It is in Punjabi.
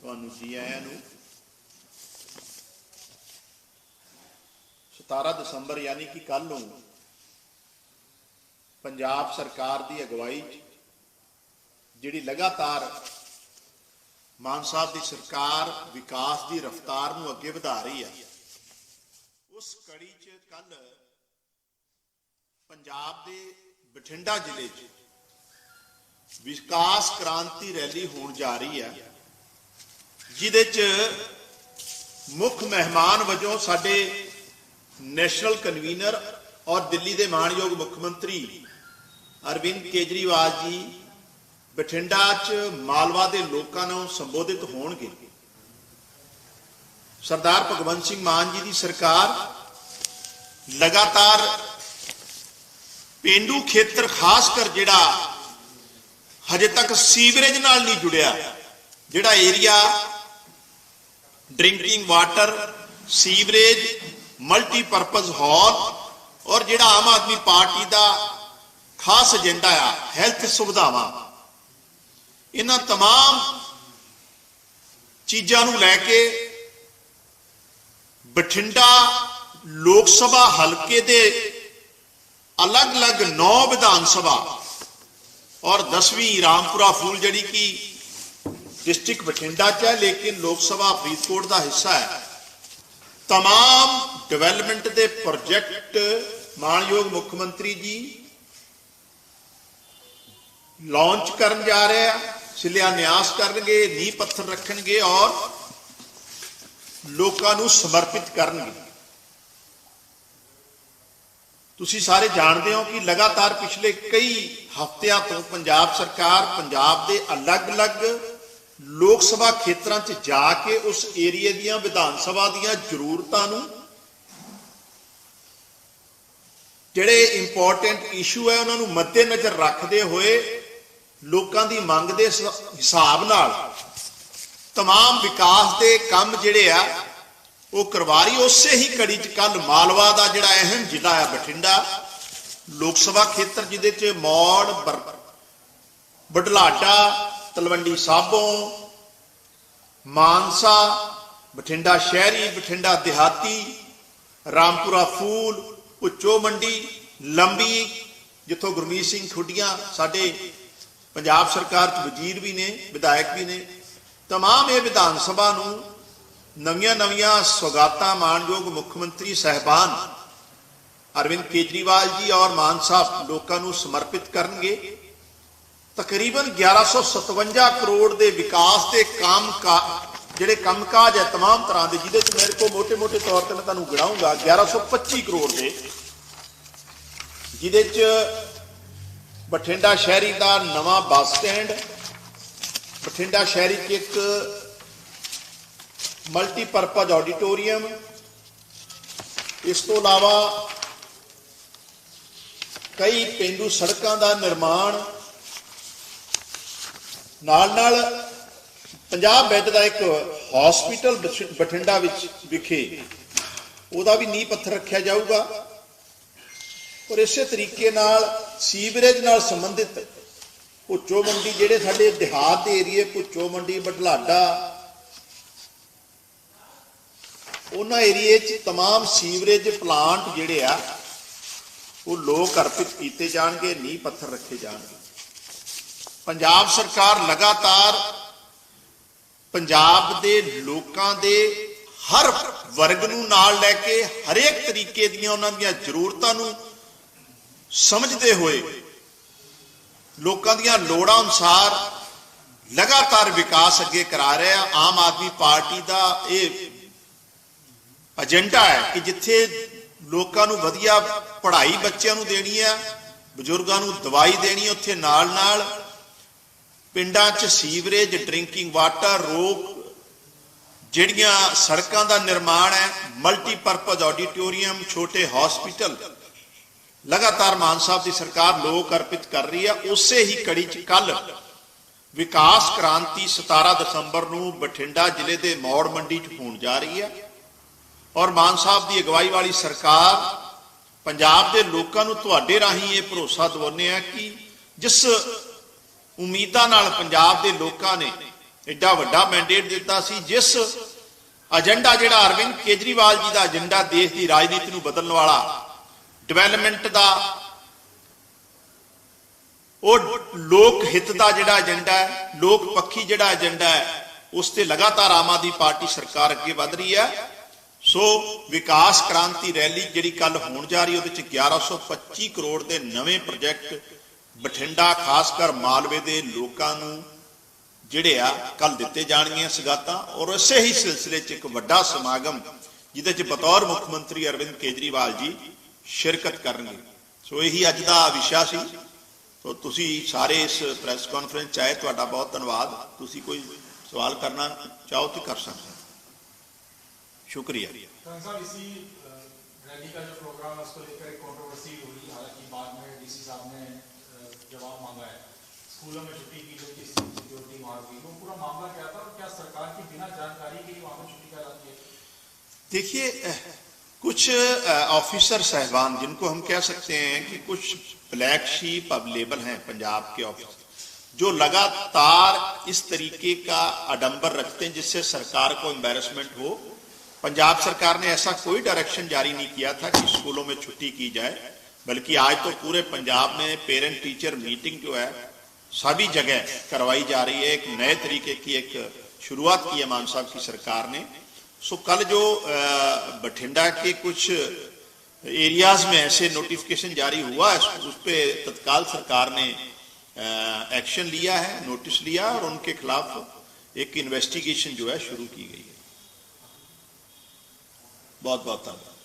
ਤੁਹਾਨੂੰ ਜੀ ਆਇਆਂ ਨੂੰ। 17 ਦਸੰਬਰ ਯਾਨੀ ਕਿ ਕੱਲ ਨੂੰ ਪੰਜਾਬ ਸਰਕਾਰ ਦੀ ਅਗਵਾਈ 'ਚ ਜਿਹੜੀ ਲਗਾਤਾਰ ਮਾਨ ਸਾਹਿਬ ਦੀ ਸਰਕਾਰ ਵਿਕਾਸ ਦੀ ਰਫ਼ਤਾਰ ਨੂੰ ਅੱਗੇ ਵਧਾ ਰਹੀ ਹੈ ਉਸ ਕੜੀ 'ਚ ਕੱਲ ਪੰਜਾਬ ਦੇ ਬਠਿੰਡਾ ਜ਼ਿਲ੍ਹੇ 'ਚ ਵਿਕਾਸ ਕ੍ਰਾਂਤੀ ਰੈਲੀ ਹੋਣ ਜਾ ਰਹੀ ਹੈ ਜਿਹਦੇ 'ਚ ਮੁੱਖ ਮਹਿਮਾਨ ਵਜੋਂ ਸਾਡੇ ਨੈਸ਼ਨਲ ਕਨਵੀਨਰ ਔਰ ਦਿੱਲੀ ਦੇ ਮਾਨਯੋਗ ਮੁੱਖ ਮੰਤਰੀ ਅਰਵਿੰਦ ਕੇਜਰੀਵਾਲ ਜੀ ਬਠਿੰਡਾ 'ਚ ਮਾਲਵਾ ਦੇ ਲੋਕਾਂ ਨੂੰ ਸੰਬੋਧਿਤ ਹੋਣਗੇ। ਸਰਦਾਰ ਭਗਵੰਤ ਸਿੰਘ ਮਾਨ ਜੀ ਦੀ ਸਰਕਾਰ ਲਗਾਤਾਰ ਪੇਂਡੂ ਖੇਤਰ, ਖਾਸ ਕਰ ਜਿਹੜਾ ਹਜੇ ਤੱਕ ਸੀਵਰੇਜ ਨਾਲ ਨਹੀਂ ਜੁੜਿਆ, ਜਿਹੜਾ area drinking water sewerage multipurpose hall ਔਰ ਜਿਹੜਾ ਆਮ ਆਦਮੀ ਪਾਰਟੀ ਦਾ ਖਾਸ ਏਜੰਡਾ ਆ ਹੈਲਥ ਸੁਵਿਧਾਵਾਂ ਇਹਨਾਂ तमाम ਚੀਜ਼ਾਂ ਨੂੰ ਲੈ ਕੇ ਬਠਿੰਡਾ ਲੋਕ ਸਭਾ ਹਲਕੇ ਦੇ ਅਲੱਗ-ਅਲੱਗ 9 ਵਿਧਾਨ ਸਭਾ ਔਰ 10ਵੀਂ ਰਾਮਪੁਰਾ ਫੂਲ ਜਿਹੜੀ ਕਿ ਡਿਸਟ੍ਰਿਕਟ ਬਠਿੰਡਾ ਚ ਹੈ ਲੇਕਿਨ ਲੋਕ ਸਭਾ ਫਰੀਦਕੋਟ ਦਾ ਹਿੱਸਾ ਹੈ तमाम ਡਿਵੈਲਪਮੈਂਟ ਦੇ ਪ੍ਰੋਜੈਕਟ ਮਾਨਯੋਗ ਮੁੱਖ ਮੰਤਰੀ ਜੀ ਲਾਂਚ ਕਰਨ ਜਾ ਰਹੇ ਆ ਸ਼ਿਲਾਨਿਆਸ ਕਰਨਗੇ ਨੀਂਹ ਪੱਥਰ ਰੱਖਣਗੇ ਔਰ ਲੋਕਾਂ ਨੂੰ ਸਮਰਪਿਤ ਕਰਨਗੇ ਤੁਸੀਂ ਸਾਰੇ ਜਾਣਦੇ ਹੋ ਕਿ ਲਗਾਤਾਰ ਪਿਛਲੇ ਕਈ ਹਫ਼ਤਿਆਂ ਤੋਂ ਪੰਜਾਬ ਸਰਕਾਰ ਪੰਜਾਬ ਦੇ ਅਲੱਗ-ਅਲੱਗ ਲੋਕ ਸਭਾ ਖੇਤਰਾਂ 'ਚ ਜਾ ਕੇ ਉਸ ਏਰੀਏ ਦੀਆਂ ਵਿਧਾਨ ਸਭਾ ਦੀਆਂ ਜ਼ਰੂਰਤਾਂ ਨੂੰ ਜਿਹੜੇ ਇੰਪੋਰਟੈਂਟ ਇਸ਼ੂ ਹੈ ਉਹਨਾਂ ਨੂੰ ਮੱਦੇਨਜ਼ਰ ਰੱਖਦੇ ਹੋਏ ਲੋਕਾਂ ਦੀ ਮੰਗ ਦੇ ਸ- ਹਿਸਾਬ ਨਾਲ तमाम ਵਿਕਾਸ ਦੇ ਕੰਮ ਜਿਹੜੇ ਆ ਉਹ ਕਰਵਾ ਰਹੀ ਉਸੇ ਹੀ ਕੜੀ 'ਚ ਕੱਲ ਮਾਲਵਾ ਦਾ ਜਿਹੜਾ ਅਹਿਮ ਜ਼ਿਲ੍ਹਾ ਆ ਬਠਿੰਡਾ ਲੋਕ ਸਭਾ ਖੇਤਰ ਜਿਹਦੇ 'ਚ ਮੌੜ ਬਰ- ਬਡਲਾਡਾ ਤਲਵੰਡੀ ਸਾਬੋ ਮਾਨਸਾ ਬਠਿੰਡਾ ਸ਼ਹਿਰੀ ਬਠਿੰਡਾ ਦਿਹਾਤੀ ਰਾਮਪੁਰਾ ਫੂਲ ਉੱਚੋ ਮੰਡੀ ਲੰਬੀ ਜਿੱਥੋਂ ਗੁਰਮੀਤ ਸਿੰਘ ਖੁੱਡੀਆਂ ਸਾਡੇ ਪੰਜਾਬ ਸਰਕਾਰ ਚ ਵਜ਼ੀਰ ਵੀ ਨੇ ਵਿਧਾਇਕ ਵੀ ਨੇ तमाम ਇਹ ਵਿਧਾਨ ਸਭਾ ਨੂੰ ਨਵੀਆਂ ਨਵੀਆਂ ਸੁਗਾਤਾਂ ਮਾਨਯੋਗ ਮੁੱਖ ਮੰਤਰੀ ਸਹਿਬਾਨ ਅਰਵਿੰਦ ਕੇਜਰੀਵਾਲ ਜੀ ਔਰ ਮਾਨ ਸਾਹਿਬ ਲੋਕਾਂ ਨੂੰ ਸਮਰਪਿਤ ਕਰਨਗੇ ਤਕਰੀਬਨ 1157 ਕਰੋੜ ਦੇ ਵਿਕਾਸ ਦੇ ਕੰਮ ਕਾ, ਜਿਹੜੇ ਕੰਮ ਕਾਜ ਹੈ तमाम ਤਰ੍ਹਾਂ ਦੇ, ਜਿਹਦੇ ਚ ਮੇਰੇ ਕੋ ਮੋٹے-ਮੋٹے ਤੌਰ ਤੇ ਮੈਂ ਤੁਹਾਨੂੰ ਗਿਣਾਉਂਗਾ 1125 ਕਰੋੜ ਦੇ, ਜਿਹਦੇ ਚ ਬਠਿੰਡਾ ਸ਼ਹਿਰੀ ਦਾ ਨਵਾਂ ਬੱਸ ਸਟੈਂਡ, ਬਠਿੰਡਾ ਸ਼ਹਿਰੀ 'ਚ ਇੱਕ ਮਲਟੀਪਰਪਜ਼ ਆਡੀਟੋਰੀਅਮ, ਇਸ ਤੋਂ ਇਲਾਵਾ ਕਈ ਪਿੰਡੂ ਸੜਕਾਂ ਦਾ ਨਿਰਮਾਣ ਨਾਲ ਨਾਲ ਪੰਜਾਬ ਬੈੱਡ ਦਾ ਇੱਕ ਹਸਪੀਟਲ ਬਠਿੰਡਾ ਵਿੱਚ ਵਿਖੇ ਉਹਦਾ ਵੀ ਨੀਂਹ ਪੱਥਰ ਰੱਖਿਆ ਜਾਊਗਾ ਔਰ ਇਸੇ ਤਰੀਕੇ ਨਾਲ ਸੀਵਰੇਜ ਨਾਲ ਸੰਬੰਧਿਤ ਭੁੱਚੋ ਮੰਡੀ ਜਿਹੜੇ ਸਾਡੇ ਦਿਹਾਤ ਦੇ ਏਰੀਏ ਭੁੱਚੋ ਮੰਡੀ ਬਟਲਾਡਾ ਉਹਨਾਂ ਏਰੀਏ 'ਚ तमाम ਸੀਵਰੇਜ ਪਲਾਂਟ ਜਿਹੜੇ ਆ ਉਹ ਲੋਕ ਅਰਪਿਤ ਕੀਤੇ ਜਾਣਗੇ ਨੀਂਹ ਪੱਥਰ ਰੱਖੇ ਜਾਣਗੇ ਪੰਜਾਬ ਸਰਕਾਰ ਲਗਾਤਾਰ ਪੰਜਾਬ ਦੇ ਲੋਕਾਂ ਦੇ ਹਰ ਵਰਗ ਨੂੰ ਨਾਲ ਲੈ ਕੇ ਹਰੇਕ ਤਰੀਕੇ ਦੀਆਂ ਉਹਨਾਂ ਦੀਆਂ ਜ਼ਰੂਰਤਾਂ ਨੂੰ ਸਮਝਦੇ ਹੋਏ ਲੋਕਾਂ ਦੀਆਂ ਲੋੜਾਂ ਅਨੁਸਾਰ ਲਗਾਤਾਰ ਵਿਕਾਸ ਅੱਗੇ ਕਰਾ ਰਿਹਾ ਆਮ ਆਦਮੀ ਪਾਰਟੀ ਦਾ ਇਹ ਏਜੰਡਾ ਹੈ ਕਿ ਜਿੱਥੇ ਲੋਕਾਂ ਨੂੰ ਵਧੀਆ ਪੜ੍ਹਾਈ ਬੱਚਿਆਂ ਨੂੰ ਦੇਣੀ ਹੈ ਬਜ਼ੁਰਗਾਂ ਨੂੰ ਦਵਾਈ ਦੇਣੀ ਹੈ, ਉੱਥੇ ਨਾਲ ਨਾਲ ਪਿੰਡਾਂ 'ਚ ਸੀਵਰੇਜ, ਡਰਿੰਕਿੰਗ ਵਾਟਰ, ਰੋਕ, ਜਿਹੜੀਆਂ ਸੜਕਾਂ ਦਾ ਨਿਰਮਾਣ ਹੈ, ਮਲਟੀਪਰਪਸ ਆਡੀਟੋਰੀਅਮ, ਛੋਟੇ ਹਸਪੀਟਲ, ਲਗਾਤਾਰ ਮਾਨ ਸਾਹਿਬ ਦੀ ਸਰਕਾਰ ਲੋਕ ਅਰਪਿਤ ਕਰ ਰਹੀ ਹੈ, ਉਸੇ ਹੀ ਕੜੀ 'ਚ ਕੱਲ ਵਿਕਾਸ ਕ੍ਰਾਂਤੀ 17 ਦਸੰਬਰ ਨੂੰ ਬਠਿੰਡਾ ਜ਼ਿਲ੍ਹੇ ਦੇ ਮੌੜ ਮੰਡੀ 'ਚ ਹੋਣ ਜਾ ਰਹੀ ਹੈ ਔਰ ਮਾਨ ਸਾਹਿਬ ਦੀ ਅਗਵਾਈ ਵਾਲੀ ਸਰਕਾਰ ਪੰਜਾਬ ਦੇ ਲੋਕਾਂ ਨੂੰ ਤੁਹਾਡੇ ਰਾਹੀਂ ਇਹ ਭਰੋਸਾ ਦਿਵਾਉਂਦੇ ਆ ਕਿ ਜਿਸ ਉਮੀਦਾਂ ਨਾਲ ਪੰਜਾਬ ਦੇ ਲੋਕਾਂ ਨੇ ਐਡਾ ਵੱਡਾ ਮੈਂਡੇਟ ਦਿੱਤਾ ਸੀ, ਜਿਸ ਏਜੰਡਾ ਜਿਹੜਾ ਅਰਵਿੰਦ ਕੇਜਰੀਵਾਲ ਜੀ ਦਾ ਏਜੰਡਾ ਦੇਸ਼ ਦੀ ਰਾਜਨੀਤੀ ਨੂੰ ਬਦਲਣ ਵਾਲਾ ਡਿਵੈਲਪਮੈਂਟ ਦਾ, ਉਹ ਲੋਕ ਹਿੱਤ ਦਾ ਜਿਹੜਾ ਏਜੰਡਾ ਹੈ, ਲੋਕ ਪੱਖੀ ਜਿਹੜਾ ਏਜੰਡਾ ਹੈ, ਉਸ ਤੇ ਲਗਾਤਾਰ ਆਮ ਆਦਮੀ ਪਾਰਟੀ ਸਰਕਾਰ ਅੱਗੇ ਵਧ ਰਹੀ ਹੈ। ਸੋ ਵਿਕਾਸ ਕ੍ਰਾਂਤੀ ਰੈਲੀ ਜਿਹੜੀ ਕੱਲ ਹੋਣ ਜਾ ਰਹੀ ਉਹਦੇ ਚ 1125 ਕਰੋੜ ਦੇ ਨਵੇਂ ਪ੍ਰੋਜੈਕਟ ਬਠਿੰਡਾ ਖਾਸ ਕਰ ਮਾਲਵੇ ਦੇ ਲੋਕਾਂ ਨੂੰ ਜਿਹੜੇ ਆ ਕੱਲ ਦਿੱਤੇ ਜਾਣਗੀਆਂ ਸਗਾਤਾਂ ਔਰ ਇਸੇ ਹੀ ਸਿਲਸਿਲੇ 'ਚ ਇੱਕ ਵੱਡਾ ਸਮਾਗਮ ਜਿਹਦੇ 'ਚ ਬਤੌਰ ਮੁੱਖ ਮੰਤਰੀ ਅਰਵਿੰਦ ਕੇਜਰੀਵਾਲ ਜੀ ਸ਼ਿਰਕਤ ਕਰਨਗੇ ਸੋ ਇਹੀ ਅੱਜ ਦਾ ਵਿਸ਼ਾ ਸੀ ਸੋ ਤੁਸੀਂ ਸਾਰੇ ਇਸ ਪ੍ਰੈਸ ਕਾਨਫਰੰਸ 'ਚ ਆਏ ਤੁਹਾਡਾ ਬਹੁਤ ਧੰਨਵਾਦ ਤੁਸੀਂ ਕੋਈ ਸਵਾਲ ਕਰਨਾ ਚਾਹੋ ਤਾਂ ਕਰ ਸਕਦੇ ਹੋ शुक्रिया खान साहब इसी अ, रैली का जो प्रोग्राम है उसको लेकर एक कंट्रोवर्सी हुई हालांकि बाद में डीसी साहब ने अ, जवाब मांगा है। स्कूलों में छुट्टी की जो किस सिक्योरिटी वहाँ हुई वो पूरा मामला क्या था और क्या सरकार की बिना जानकारी के वहाँ पर छुट्टी कराती है? देखिए कुछ ऑफिसर साहबान, जिनको हम कह सकते हैं कि कुछ ब्लैक शीप अब लेबल हैं पंजाब के ऑफिसर जो लगातार इस तरीके का आडंबर रखते हैं जिससे सरकार को एम्बेरसमेंट हो। पंजाब सरकार ने ऐसा कोई डायरेक्शन जारी नहीं किया था कि स्कूलों में छुट्टी की जाए। बल्कि आज तो पूरे पंजाब में पेरेंट टीचर मीटिंग जो है, सभी जगह करवाई जा रही है। एक नए तरीके की एक शुरुआत की है मान साहब की सरकार ने। सो कल जो बठिंडा के कुछ एरियाज़ में ऐसे नोटिफिकेशन जारी हुआ है, उस पर तत्काल सरकार ने एक्शन लिया है नोटिस लिया और उनके खिलाफ एक इन्वेस्टिगेशन जो है शुरू की गई है। बहुत बहुत धन्यवाद।